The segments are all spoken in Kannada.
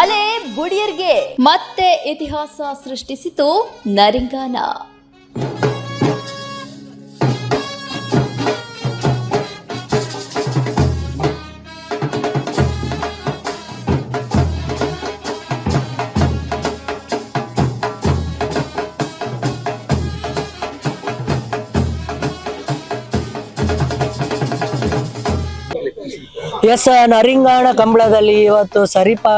ಅಲೆ ಬುಡಿಯರ್ಗೆ ಮತ್ತೆ ಇತಿಹಾಸ ಸೃಷ್ಟಿಸಿತು ನರಿಂಗಾನ. ಎಸ್ ನರಿಂಗಾಣ ಕಂಬಳದಲ್ಲಿ ಇವತ್ತು ಸರಿಪಾ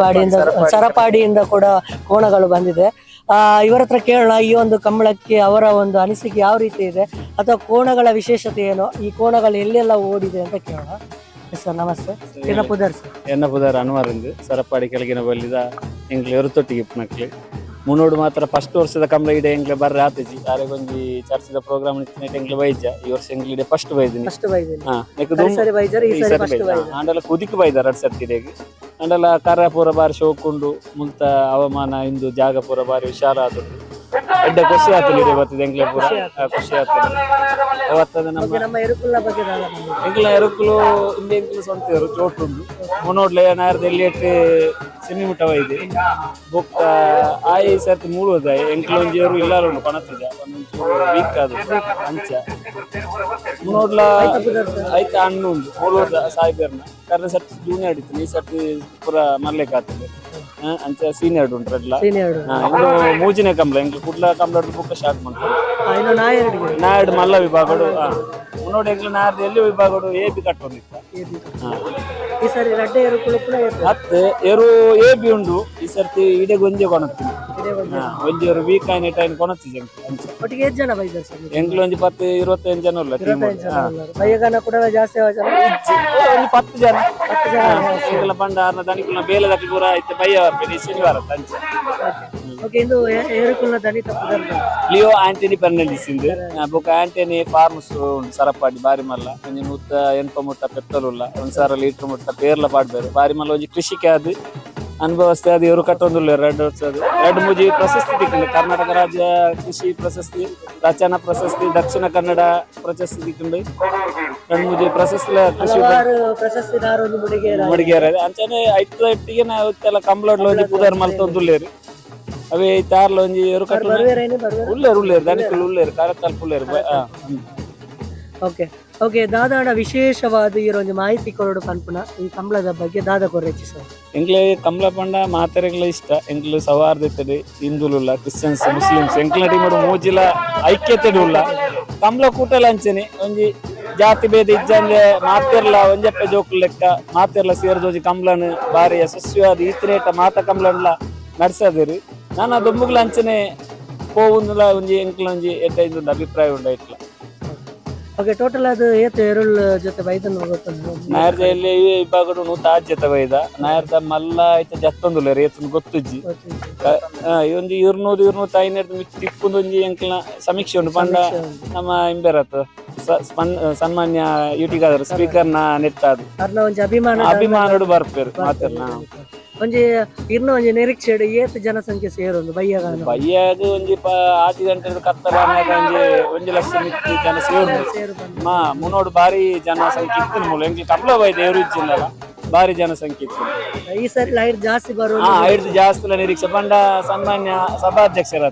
ಪಾಡಿಯಿಂದ ಸರಪಾಡಿಯಿಂದ ಕೂಡ ಕೋಣಗಳು ಬಂದಿದೆ. ಆ ಇವರ ಹತ್ರ ಕೇಳೋಣ ಈ ಒಂದು ಕಂಬಳಕ್ಕೆ ಅವರ ಒಂದು ಅನಿಸಿಕೆ ಯಾವ ರೀತಿ ಇದೆ? ಅಥವಾ ಕೋಣಗಳ ವಿಶೇಷತೆ ಏನು? ಈ ಕೋಣಗಳು ಎಲ್ಲೆಲ್ಲ ಓಡಿದೆ ಅಂತ ಕೇಳೋಣ. ಎಸ್ ಸರ್ ನಮಸ್ತೆ. ಎನ್ನ ಪುದಾರ ಅನ್ವರಿಂದ ಸರಪಾಡಿ ಕೆಳಗಿನ ಬಲ್ಲಿದ ಎಂಗ್ಲೆ ಎರುತೊಟ್ಟಿಗೆ ಇಪ್ಪನಕ್ಲೆ ಮುನ್ನೋಡು ಮಾತ್ರ ಫಸ್ಟ್ ವರ್ಷದ ಕಂಬಳ ಇಡೆ ಎಂಗ್ಲೆ ಬರ್ರೆ ಆತಿಜಿ. ಯಾರಿಗೊಂಜಿ ಚರ್ಚಿದ ಪ್ರೋಗ್ರಾಮ್ ನೆಟ್ ಎಂಗ್ಲೆ ಬೈಜ ಈ ವರ್ಷ ಎಂಗ್ಲಿಡೆ ಫಸ್ಟ್ ಬೈದಿನಿ. ಫಸ್ಟ್ ಬೈದಿನಿ. ಹಾ ನೆಕ್ ಸರಿ ಸರಿ ಬೈಜರ್ ಈ ಈ ಸರಿ ಸರಿ ಫಸ್ಟ್ ಬೈದ. ಬೈದ ಆಂಡಲ ಕುದಿಕ್ ಬೈದ ಎರಡ್ ಸರ್ತಿ ಇಡೆಗೆ ಆಂಡಲ ಕಾರ್ಯಪುರ ಪೂರ ಬಾರಿ ಶೋಕುಂಡು ಮುಲ್ತ ಹವಾಮಾನ ಇಂದು ಜಾಗ ಪೂರ ಬಾರಿ ವಿಶಾಲ ಎಡ್ಡ ಖುಷಿ ಆಯ್ತು ಇಡೆ ಬರ್ತದೆ ಎಂಗ್ಲೆ ಪೂರ. ಆ, ಖುಷಿ ಆತುಂಡು ಅವತ್ತದ ನಮ್ಮ ನಮ್ಮ ಎರುಕುಲ ಬಗ್ಗೆ. ಎಂಕ್ಲ ಎರುಕುಲು ಇಂದೆ ಎಂಕ್ಲು ಸೊಂತೆರು ಚೋಟುಂಡು ಮುನ್ನೋಡ್ಲೆ ನಾರ್ದ ಎಲ್ಲಿಯಟ್ಟು ಸೆಮಿ ಮುಟ್ಟವ ಇದೆ. ಬೊಕ್ಕ ಆಯಿ ಸರ್ತಿ ಮೂಳುವುದ ಎಂಕ್ಲು ಒಂಜೇರು ಇಲ್ಲಾರು ಪಣತಿದ ಒಂಚೂರು ವೀಕ್ ಅದು ಅಂಚ. ಮುನೋಡ್ಲ ಐತ ಹಣ್ಣು ಉಂಡು ಮೂಳುವುದ ಸಾಯ್ಬೇರ್ನ. ಕರ್ನ ಸರ್ತಿ ಜೂನಿಯರ್ ಆಡಿತ್ತು ಈ ಸರ್ತಿ ಪೂರ ಮರ್ಲೆಕ್ ಆಗ್ತದೆ ಅಂಚ ಸೀನಿಯರ್ಡ್ ಉಂಟು ಎಲ್ಲ. ಸೀನಿಯರ್ ಹಾ, ಇಂದು ಮೂಜಿನ ಕುಡ್ಲ ಕಂಬಳ ಬುಕ್ಕ ಸ್ಟಾರ್ಟ್ ಮಾಡ್ತಾರೆ ಇನ್ನು ನಾ ಎರಡು ನಾಡ್ ಮಲ್ಲ ವಿಭಾಗಡು ಮುನ್ನೋಡಿ ಎಂಕ್ಲು ನಾರ್ದ ಎಲ್ಲಿ ವಿಭಾಗಡು ಎ ಬಿ ಕಟ್ಟೊಂದಿತ್ತ ಈ ಸರಿ ರಡ್ಡೆ. ಮತ್ತೆ ಎರು ಎ ಬಿ ಉಂಡು ಈ ಸರ್ತಿ ಇಡೆ ಗೊಂಜೆ ಕೊಣತ್ತೀನಿ ಒಂದು. ಒಂಜಿ ಎರು ವೀಕ್ ಆಯ್ನ ಟೈಮ್ ಕೊಣತ್ತಿದೆ ಅಂಚ ಒಟ್ಟಿಗೆ ಎಷ್ಟು ಜನ ಬೈದಾರೆ ಸರ್ ನೀವು? ಎಂಕ್ಲು ಒಂಜಿ ಪತ್ತು ಇರುವತ್ತೈದು ಜನ ಇಲ್ಲ ಟೀಮ್ ಇಪ್ಪತ್ತೈದು ಜನ ಉಳ್ಳಾರು. ಬೈಯಗಾನ ಕೂಡ ಜಾಸ್ತಿ ಆವ ಜನ ಒಂದು ಪತ್ತು ಜನ ಹತ್ತು ಜನ ಎಂಕ್ಲ ಪಂಡ ಆರ್ನ ದಣಿಕುಲ ಬೇಲೆ ದಕ್ಕಿ ಪೂರ ಐತೆ ಬಯ್ಯ ಬರ್ಬೇಕು ಈ ಶನಿವಾರ ಅಂಚ ಓಕೆ ಇಂದು ಏರುಕುಲ್ನ ದನಿ ತಪ್ಪುದರ್ಗ ಲಿಯೋ ಆಂಟನಿ ಪರ್ನೆಲಿಸ್ ಇಂದು ಬೊಕ ಆಂಟನಿ ಫಾರ್ಮ್ಸ್ ಉಂಡು ಸರಪಾಡಿ ಬಾರಿ ಮಲ್ಲ ಒಂಜಿ ನೂತ ಎನ್ಪ ಮುಟ್ಟ ಪೆತ್ತಲುಲ್ಲ ಒಂದ್ ಸಾವಿರ ಲೀಟರ್ ಮುಟ್ಟ ಪೇರ್ಲ ಪಾಡ್ಬೇರು ಬಾರಿ ಮಲ್ಲ ಒಂಜಿ ಕೃಷಿಕೆ ಅದು ಅನುಭವಸ್ಥೆ ಅದು ಇವರು ಕಟ್ಟೊಂದುಲ್ಲ ಎರಡು ವರ್ಷದ ಎರಡು ಮೂಜಿ ಪ್ರಶಸ್ತಿ ದಿಕ್ಕಿಲ್ಲ ಕರ್ನಾಟಕ ರಾಜ್ಯ ಕೃಷಿ ಪ್ರಶಸ್ತಿ ರಚನಾ ಪ್ರಶಸ್ತಿ ದಕ್ಷಿಣ ಕನ್ನಡ ಪ್ರಶಸ್ತಿ ದಿಕ್ಕಿಂಡು ಎರಡು ಮೂಜಿ ಪ್ರಶಸ್ತಿ ಕೃಷಿ ಮುಡಿಗೇರ. ಅಂಚನೆ ಐದು ಇಟ್ಟಿಗೆ ನಾವು ಇತ್ತೆಲ್ಲ ಕಂಬಳಡ್ಲ ಒಂಜಿ ಪುದರ್ ಮಲ್ತೊಂದುಲ್ಲೇರಿ ಅವೇ ತಾರ್ಲ ಒಂಜಿ ಇವರು ಕಟ್ಟು ಬರುವೇರೇನು? ಬರುವೇರು? ಉಳ್ಳೇರು ಉಳ್ಳೇರು ದಣಿಕಲ್ ಉಳ್ಳೇರು ಕಾರ್ಯಕಲ್ಪ ಉಳ್ಳೇರು ಬ- ಆ, ಹ್ಮ್. ಓಕೆ. ಓಕೆ ದಾದಾಣ ವಿಶೇಷವಾದ ಈ ಒಂದು ಮಾಹಿತಿ ಕೊರಡು ಪನ್ಪುನ ಈ ಕಂಬಳದ ಬಗ್ಗೆ ದಾದ ಕೊರೆಚ್ಚಿ ಸರ್ ಎಂಕ್ಲೆ ಕಂಬಳ ಪಂಡ ಮಾತೆರೆಗ್ಲ ಇಷ್ಟ. ಎಂಕ್ಲು ಸೌಹಾರ್ದತೆ ಹಿಂದುಲುಲ್ಲ, ಕ್ರಿಶ್ಚಿಯನ್ಸ್, ಮುಸ್ಲಿಮ್ಸ್ ಎಂಕ್ಲ ಮೂಜಿಲ ಐಕ್ಯತೆ ಉಲ್ಲ. ಕಂಬಳ ಕೂಟಲ ಅಂಚನೆ ಒಂಜಿ ಜಾತಿ ಭೇದ ಇಜ್ಜಂದೆ ಮಾತೆರ್ಲ ಒಂಜಪ್ಪ ಜೋಕುಲ್ ಲೆಕ್ಕ, ಮಾತೆರ್ಲ ಸೇರ್ದೋಜಿ ಕಂಬ್ಲನ್ ಬಾರಿ ಯಶಸ್ವಿಯಾದ ಈತರೇಟ ಮಾತ ಕಂಬಳನ್ಲ ನಡೆಸದಿರಿ. ನಾನು ದೊಂಬುಗ್ಲ ಅಂಚನೆ ಪೋವುಂದುಲ ಒಂಜಿ ಎಂಕ್ಲ ಒಂಜಿ ಎಡ್ಡ ಇದೊಂದು ಅಭಿಪ್ರಾಯ ಉಂಡ ಇಟ್ಲ ಓಕೆ ಟೋಟಲ್ ಅದು ಏತು ಎರುಳ್ ಜೊತೆ ಬೈದನ್ನು ಗೊತ್ತುಂಟು ನಾಯರ್ದಲ್ಲಿ ಇಬ್ಬಾಗಡು ನೂತ ಆಜ್ಯತ ಬೈದ. ನಾಯರ್ದ ಮಲ್ಲ ಐತ ಜತ್ತೊಂದುಲ್ಲ ರೇತನ್ ಗೊತ್ತುಜ್ಜಿ. ಒಂಜಿ ಇರ್ನೂರು ಇರ್ನೂರ ಐನೂರು ಮಿತ್ ತಿಪ್ಪುಂದು ಒಂಜಿ ಎಂಕ್ಲ ಸಮೀಕ್ಷೆ ಉಂಟು. ಪಂಡ ನಮ್ಮ ಇಂಬೆರತ್ ಸನ್ಮಾನ್ಯ ಯುಟಿಗಾದರು ಸ್ಪೀಕರ್ನ ನೆಟ್ಟಾದ್ರು ಅರ್ನ ಒಂಜಿ ಅಭಿಮಾನ ಅಭಿಮಾನಡು ಬರ್ಪೇರು ಮಾತೆರ್ನ ಒಂಜಿ ಇರ್ನ ಒಂಜಿ ನಿರೀಕ್ಷೆಡ್ ಏತ್ ಜನಸಂಖ್ಯೆ ಸೇರೊಂದು ಬಯ್ಯದ ಬಯ್ಯಾಗ ಒಂಜಿ ಪ ಆಟಿ ಗಂಟೆ ಕತ್ತಲ ಒಂಜಿ ಒಂಜಿ ಲಕ್ಷ ಮಿತ್ತಿ ಜನ ಸೇರು ಮಾ ಮುನ್ನೋಡು ಬಾರಿ ಜನಸಂಖ್ಯೆ ಇತ್ತು ಮೂಲ. ಎಂಜಿ ಕಮಲ ಬೈ ದೇವ್ರು ಇಚ್ಚಿಲ್ಲ ಬಾರಿ ಜನಸಂಖ್ಯೆ ಇತ್ತು. ಈ ಸರಿ ಲೈಟ್ ಜಾಸ್ತಿ ಬರೋ ಹಾ ಐದು ಜಾಸ್ತಿ ನಿರೀಕ್ಷೆ. ಪಂಡ ಸನ್ಮಾನ್ಯ ಸಭಾ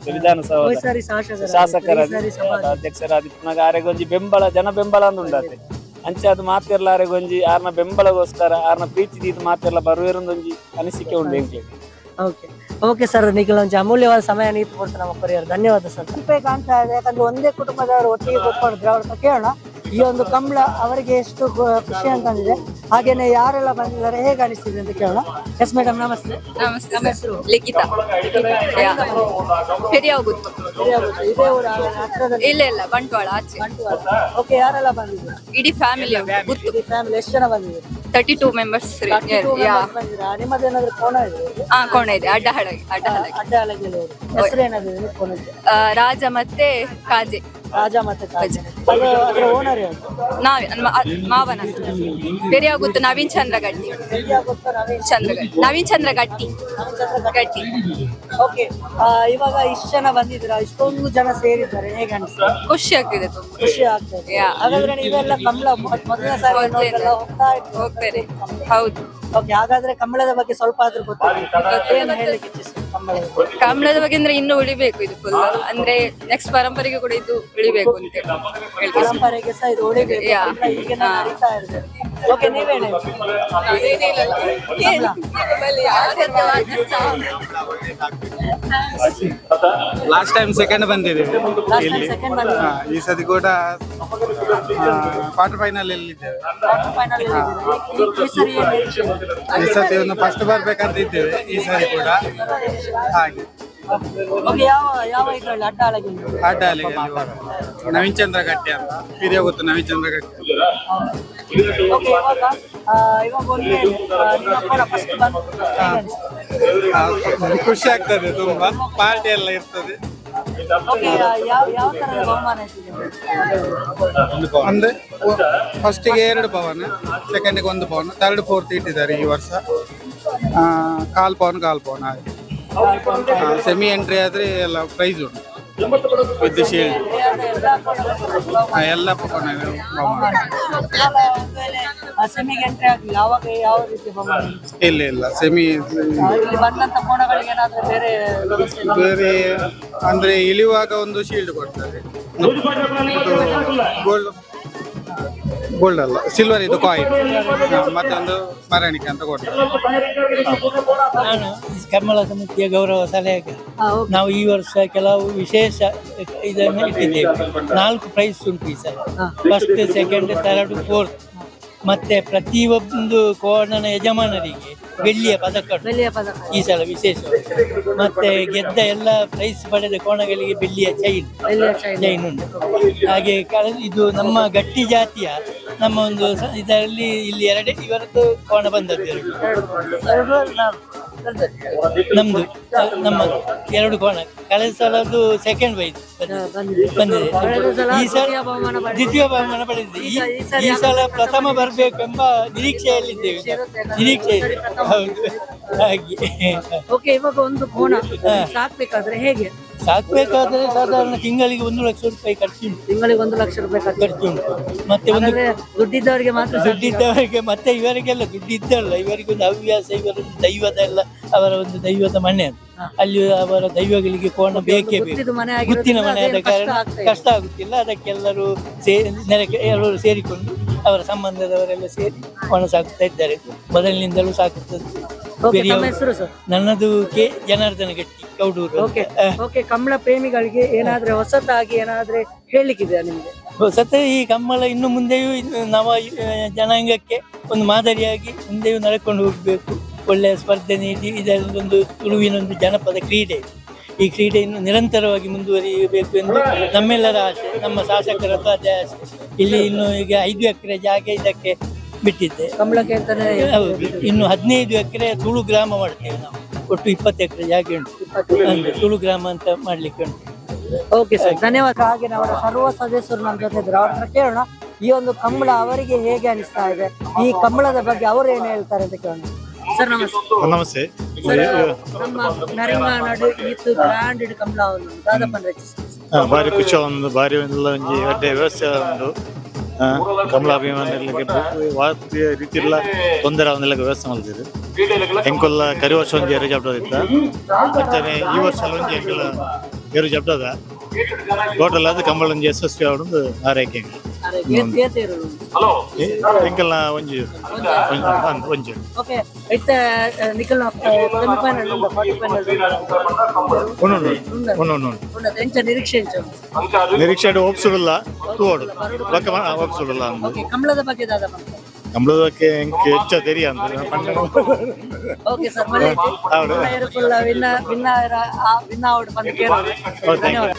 ವಿಧಾನಸಭಾ ಶಾಸಕರ ಅಧ್ಯಕ್ಷರಾದ ಆರೆಗೊಂಜಿ ಬೆಂಬಲ ಜನ ಬೆಂಬಲ ಅಂದ್ ಉಂಡಾತೆ. ಅಂಚೆ ಅದು ಮಾತಿರ್ಲಾರೆ ಗೊಂಜಿ ಆರ್ನ ಬೆಂಬಲಗೋಸ್ಕರ ಆರ್ನ ಪ್ರೀತಿ ಇದು ಮಾತಿರ್ಲ ಬರುವಿರೊಂದೊಂಜಿ ಅನಿಸಿಕೆ ಉಂಡು ಎಂಕ್ಲೆ ಓಕೆ. ಓಕೆ ಸರ್ ಒಂಚ ಅಮೂಲ್ಯವಾದ ಸಮಯ ನೀತು ಕೊಡ್ತು ನಮ್ಮ ಪರಿಹಾರ ಧನ್ಯವಾದ ಸರ್. ಕೃಪೆ ಕಾಣ್ತಾ ಇದೆ ಯಾಕಂದ್ರೆ ಒಂದೇ ಕುಟುಂಬದವರು ಒಟ್ಟಿಗೆ ಕೂತ್ಕೊಂಡಿದ್ರೆ ಅವ್ರ ಕೇಳೋಣ. ಈ ಒಂದು ಕಂಬಳ ಅವರಿಗೆ ಎಷ್ಟು ಖುಷಿ ಅಂತಂದಿದೆ ಹಾಗೇನೆ ಯಾರೆಲ್ಲ ಬಂದಿದ್ದಾರೆ ಹೇಗೆ ಅನಿಸ್ತಿದೆ ಅಂತ ಕೇಳೋಣ. ಎಸ್ ಮೇಡಮ್ ನಮಸ್ತೆ. ನಮಸ್ತೆ ನಮ್ಮ ಹೆಸರು ಲಿಖಿತ ಸರಿಯಾಗುತ್ತೆ. ಇದೇ ಊರ ಹತ್ರದಲ್ಲಿ? ಇಲ್ಲ ಇಲ್ಲ ಬಂಟ್ವಾಳ ಆಚೆ. ಓಕೆ ಯಾರೆಲ್ಲ ಬಂದಿದ್ದಾರೆ? ಇಡೀ ಫ್ಯಾಮಿಲಿ ಗುತ್ತು. ಫ್ಯಾಮಿಲಿ ಎಷ್ಟು ಜನ ಬಂದಿದೆ ತರ್ಟಿ ಟೂ ಮೆಂಬರ್ಸ್ ಯಾ ಏನಾದ್ರು ಕೋಣ ಇದೆ? ಹಾ ಕೋಣ ಇದೆ. ಅಡ್ಡ ಹಡಗಿ ಅಡ್ಡ ಹಡಗಿ ಅಡ್ಡ ಅಲಗೆಲ್ಲ ಹೆಸರು ಏನಾದ್ರು ಆ, ರಾಜ ಮತ್ತೆ ಕಾಜೆ. ರಾಜ ಮತ್ತೆ ಅದು ಅದರ ಓನರ್ ಯಾರು? ನಾವೇ ಮಾವನ ಬೇರೆ ಆಗುತ್ತು ನವೀನ್ ಚಂದ್ರ ಗಟ್ಟಿ ಗೊತ್ತಾ ನವೀನ್ ಚಂದ್ರ ಗಟ್ಟಿ ನವೀನ್ ಚಂದ್ರ ಗಟ್ಟಿ ಗಟ್ಟಿ ಓಕೆ ಇವಾಗ ಇಷ್ಟು ಜನ ಬಂದಿದ್ದೀರಾ? ಇಷ್ಟೊಂದು ಜನ ಸೇರಿದ್ದಾರೆ. ಹೇಗೆ ಅನಿಸ್ತು ಖುಷಿ ಆಗ್ತಿದೆ ತುಂಬಾ. ಖುಷಿ ಆಗ್ತದೆ. ಯಾ. ಹಾಗಾದ್ರೆ ನೀವೆಲ್ಲ ಕಮಲ ಮೊದ್- ಮೊದಲನೇ ಸಾರಿ ಹೋಗ್ತಾ ಇದ್ದೀರಾ? ಹೋಗ್ತಾರೆ ಹೌದು. ಓಕೆ ಹಾಗಾದ್ರೆ ಕಂಬಳದ ಬಗ್ಗೆ ಸ್ವಲ್ಪ ಆದ್ರೂ ಗೊತ್ತಿದೆ. ಏನು ಹೇಳಲಿಕ್ಕೆ ಇಚ್ಛಿಸ್ತೀರಿ? ಕಮಲದ ಬಗ್ಗೆ ಅಂದ್ರೆ ಇನ್ನು ಉಳಿಬೇಕು ಇದು ಫುಲ್ ಅಂದ್ರೆ ನೆಕ್ಸ್ಟ್ ಪರಂಪರೆಗೆ ಕೂಡ ಇದು ಉಳಿಬೇಕು ಅಂತ ಹೇಳ್ತೀವಿ ಓಕೆ ಲಾಸ್ಟ್ ಟೈಮ್ ಸೆಕೆಂಡ್ ಬಂದಿದ್ದೀವಿ. ಇಲ್ಲಿ ಹಾ, ಈ ಸತಿ ಕೂಡ ಕ್ವಾರ್ಟರ್ ಫೈನಲ್ ಇದ್ದೇವೆ. ಈ ಸತಿ ಒಂದು ಫಸ್ಟ್ ಬರ್ಬೇಕಂತ ಇದ್ದೇವೆ. ಈ ಸರಿ ಕೂಡ ಹಾಗೆ. ಓಕೆ ಯಾವ ಯಾವ ಇದ್ರಲ್ಲಿ? ಅಡ್ಡ ಅಳಗೆ ಆಟ ಅಲ್ಲಿಗೆ. ನವೀನ್ ಚಂದ್ರ ಗಟ್ಟಿ ಅಂತ. ಹಿರಿಯ ಗೊತ್ತು ನವೀನ್ ಚಂದ್ರ ಗಟ್ಟಿ. ಓಕೆ ಇವಾಗ ಆ, ಇವಾಗ ಒಂದು ನಿಮ್ಮ ಕೂಡ ಫಸ್ಟ್ ಬಂದು ಆ, ಖುಷಿ ಆಗ್ತದೆ ತುಂಬಾ. ಪಾರ್ಟಿ ಎಲ್ಲ ಇರ್ತದೆ. ಓಕೆ ಯಾವ ಬಹುಮಾನ ಅಂದ್ರೆ ಫಸ್ಟಿಗೆ ಎರಡು ಪವನ್ ಸೆಕೆಂಡಿಗೆ ಒಂದು ಪವನ್. ಥರ್ಡ್ ಫೋರ್ತ್ ಇಟ್ಟಿದ್ದಾರೆ ಈ ವರ್ಷ. ಆ, ಕಾಲ್ ಪವನ್ ಕಾಲ್ ಪವನ್ ಹಾಗೆ. ಸೆಮಿ ಎಂಟ್ರಿ ಆದ್ರೆ ಎಲ್ಲ ಪ್ರೈಸ್ ಉಂಟು ವಿತ್ ಶೀಲ್ಡ್ ಎಲ್ಲ ಎಂಟ್ರಿ ಯಾವಾಗ ಯಾವ ರೀತಿ ಇಲ್ಲ ಇಲ್ಲ ಸೆಮಿ ಬೇರೆ ಬೇರೆ ಅಂದ್ರೆ ಇಳಿಯುವಾಗ ಒಂದು ಶೀಲ್ಡ್ ಕೊಡ್ತಾರೆ. ಗೋಲ್ಡ್ ಗೋಲ್ಡ್ ಅಲ್ಲ ಸಿಲ್ವರ್ ಇದು ಕಾಯಿನ್ ಮತ್ತೆ ಒಂದು ಸ್ಮರಣಿಕೆ ಅಂತ ಕೊಡ್ತಾರೆ ನಾನು ಕಮಲ ಸಮಿತಿಯ ಗೌರವ ಸಲಹೆ ನಾವು ಈ ವರ್ಷ ಕೆಲವು ವಿಶೇಷ ಇದನ್ನು ಇಟ್ಟಿದ್ದೇವೆ. ನಾಲ್ಕು ಪ್ರೈಸ್ ಉಂಟು ಈ ಸಲ. ಫಸ್ಟ್ ಸೆಕೆಂಡ್ ಥರ್ಡ್ ಫೋರ್ತ್ ಮತ್ತೆ ಪ್ರತಿಯೊಂದು ಕೋಣನ ಯಜಮಾನರಿಗೆ ಬೆಳ್ಳಿಯ ಪದಕ. ಬೆಳ್ಳಿಯ ಪದಕ ಈ ಸಲ ವಿಶೇಷ ಮತ್ತೆ ಗೆದ್ದ ಎಲ್ಲ ಪ್ರೈಸ್ ಪಡೆದ ಕೋಣಗಳಿಗೆ ಬೆಳ್ಳಿಯ ಚೈನ್ ಚೈನ್. ಉಂಟು ಹಾಗೆ ಇದು ನಮ್ಮ ಗಟ್ಟಿ ಜಾತಿಯ ನಮ್ಮ ಒಂದು ಇದರಲ್ಲಿ ಇಲ್ಲಿ ಎರಡೇ ಇವರದ್ದು ಕೋಣ ಬಂದದ್ದು ಎರಡು. ನಮ್ದು ನಮ್ಮ ಎರಡು ಕೋಣ ಕಳೆದ ಸಲದ್ದು ಸೆಕೆಂಡ್ ವೈಸ್ ಬಂದಿದೆ. ಈ ಸಲ ದ್ವಿತೀಯ ಬಹುಮಾನ ಪಡೆದಿದೆ. ಈ ಸಲ ಪ್ರಥಮ ಬರಬೇಕೆಂಬ ನಿರೀಕ್ಷೆಯಲ್ಲಿದ್ದೇವೆ. ನಿರೀಕ್ಷೆ ಇದೆ ಹೌದು. ಹಾಗೆ. ಓಕೆ ಇವಾಗ ಒಂದು ಕೋಣ ಸಾಕ್ಬೇಕಾದ್ರೆ ಹೇಗೆ? ಸಾಕ್ಬೇಕಾದ್ರೆ ಸಾಧಾರಣ ತಿಂಗಳಿಗೆ ಒಂದು ಲಕ್ಷ ರೂಪಾಯಿ ಖರ್ಚು ಉಂಟು. ತಿಂಗಳಿಗೆ ಒಂದು ಲಕ್ಷ ರೂಪಾಯಿ ಖರ್ಚು ಉಂಟು. ಮತ್ತೆ ಒಂದು ಹಾಗಾದ್ರೆ ದುಡ್ಡಿದ್ದವರಿಗೆ ಮಾತ್ರ. ದುಡ್ಡಿದ್ದವರಿಗೆ ಮತ್ತೆ ಇವರಿಗೆಲ್ಲ ದುಡ್ಡಿದ್ದಲ್ಲ. ಇವರಿಗೊಂದು ಹವ್ಯಾಸ ಇವರೊಂದು ದೈವದ ಎಲ್ಲ ಅವರ ಒಂದು ದೈವದ ಮನೆ ಅದು. ಅಲ್ಲಿ ಅವರ ದೈವಗಳಿಗೆ ಕೋಣ ಬೇಕೇ ಬೇಕು. ಮನೆ ಗುತ್ತಿನ ಮನೆ ಆದ ಕಾರಣ ಕಷ್ಟ ಆಗುತ್ತಿಲ್ಲ. ಅದಕ್ಕೆಲ್ಲರೂ ಸೇರಿ ನೆರಕೆ ಎಲ್ಲರೂ ಸೇರಿಕೊಂಡು ಅವರ ಸಂಬಂಧದವರೆಲ್ಲ ಸೇರಿ ಕೋಣ ಸಾಕುತ್ತಾ ಇದ್ದಾರೆ. ಮೊದಲಿನಿಂದಲೂ ಸಾಕುತ್ತದೆ. ಓಕೆ ಬೇರೆಯವರು- ತಮ್ಮ ಹೆಸರು ಸರ್? ನನ್ನದು ಕೆ ಜನಾರ್ದನ ಗಟ್ಟಿ ಕೌಡೂರು. ಓಕೆ ಓಕೆ ಕಮಲ ಪ್ರೇಮಿಗಳಿಗೆ ಏನಾದ್ರೆ ಹೊಸತಾಗಿ ಏನಾದ್ರೆ ಹೇಳಿಕಿದೆ ನಿಮಗೆ? ಹೊಸತ ಈ ಕಮ್ಮಲ ಇನ್ನು ಮುಂದೆಯೂ ಇನ್ನು ನವ ಜನಾಂಗಕ್ಕೆ ಒಂದು ಮಾದರಿಯಾಗಿ ಮುಂದೆಯೂ ನಡ್ಕೊಂಡು ಹೋಗಬೇಕು. ಒಳ್ಳೆಯ ಸ್ಪರ್ಧೆ ನೀಡಿ ಇದರಲ್ಲೊಂದು ತುಳುವಿನ ಒಂದು ಜನಪದ ಕ್ರೀಡೆ. ಈ ಕ್ರೀಡೆಯನ್ನು ನಿರಂತರವಾಗಿ ಮುಂದುವರಿಯಬೇಕು ಎಂದು ನಮ್ಮೆಲ್ಲರ ಆಸೆ ನಮ್ಮ ಶಾಸಕರ ಆಸೆ. ಇಲ್ಲಿ ಇನ್ನು ಈಗ ಐದು ಎಕರೆ ಜಾಗ ಇದಕ್ಕೆ ಬಿಟ್ಟಿದ್ದೆ. ಕಮಲಕ್ಕೆ ಅಂತಾನೆ ಹೌದು. ಇನ್ನು ಹದಿನೈದು ಎಕರೆ ತುಳು ಗ್ರಾಮ ಮಾಡ್ತೇವೆ ನಾವು. ಒಟ್ಟು ಇಪ್ಪತ್ತು ಎಕರೆ ಜಾಗ ಉಂಟು. ಅಂದ್ರೆ ತುಳು ಗ್ರಾಮ ಅಂತ ಮಾಡ್ಲಿಕ್ಕೆ ಉಂಟು. ಓಕೆ ಸರ್ ಧನ್ಯವಾದ. ಹಾಗೆ ಅವರ ಸರ್ವ ಸದಸ್ಯರು ನಮ್ಮ ಜೊತೆ ಇದ್ರು. ಅವ್ರ ಹತ್ರ ಕೇಳೋಣ ಈ ಒಂದು ಕಂಬಳ ಅವರಿಗೆ ಹೇಗೆ ಅನಿಸ್ತಾ ಇದೆ? ಈ ಕಂಬಳದ ಬಗ್ಗೆ ಅವರು ಏನ್ ಹೇಳ್ತಾರೆ ಅಂತ ಕೇಳೋಣ. ಸರ್ ನಮಸ್ತೆ. ನಮಸ್ತೆ. ನಮ್ಮ ನಡು ಕಂಬಳ ಒಂದು ದಾದಪ್ಪನ ಆ, ಬಾರಿ ಖುಷಿ ಒಂದು ಎಲ್ಲ ಒಂಜಿ ಅಡ್ಡೆ ವ್ಯವಸ್ಥೆ ಆ, ಕಮಲಾಭಿಮಾನಿಗಳಿಗೆ ವಾದ್ಯ ರೀತಿ ಎಲ್ಲ ತೊಂದರೆ ಅವನ್ನೆಲ್ಲ ವ್ಯವಸ್ಥೆ ಮಾಡ್ತಿದ್ರು ಎಂಕೊಲ್ಲ ಕರಿ ವರ್ಷ ಒಂಜಿ ಎರು ಜಬ್ಡದಿತ್ತ ಮತ್ತೆ ಈ ವರ್ಷ ಒಂಜಿ ಎಂಕಲ್ಲ ಎರು ಜಬ್ಡದ ಟೋಟಲ್ ಅದು ಕಂಬಳ ಒಂಜಿ ಯಶಸ್ವಿ ಆವೊಂದು ಆರೈಕೆ ಎಂಕಲ್ನ ಒಂಜಿ ಒಂಜಿ- ಅಂದ್ ಒಂಜಿ ಓಕೆ ಇತ್ತ ನಿಖಲ್ ಸೆಮಿಫೈನಲ್ ಉಂಡ ಕ್ವಾರ್ಟರ್ ಫೈನಲ್ ಉಂಡು ಉಂಡು ಉಂಡು ಉಂಡ ಎಂಚ ನಿರೀಕ್ಷೆ ಎಂಚ ನಿರೀಕ್ಷೆ ಒಪ್ಸುಡಿಲ್ಲ ತೂವಡು ಪಕ್ಕ ಒಪ್ಸುಡಿಲ್ಲ ಅಂದು ಓಕೆ ಕಂಬಳದ ಬಗ್ಗೆ ದಾದಪ್ಪ ಕಂಬಳದಕ್ಕೆ ಎಂಕ್ ಹೆಚ್ಚ ತೆರಿಯ ಅಂದ್ರೆ ಓಕೆ ಸರ್ ಮನೆ ಹೌದು. ವಿನ್ನ ವಿನ್ನ ವಿನ್ನ ಔಟ್ ಬಂದು ಕೇಳೋಣ ಧನ್ಯವಾದ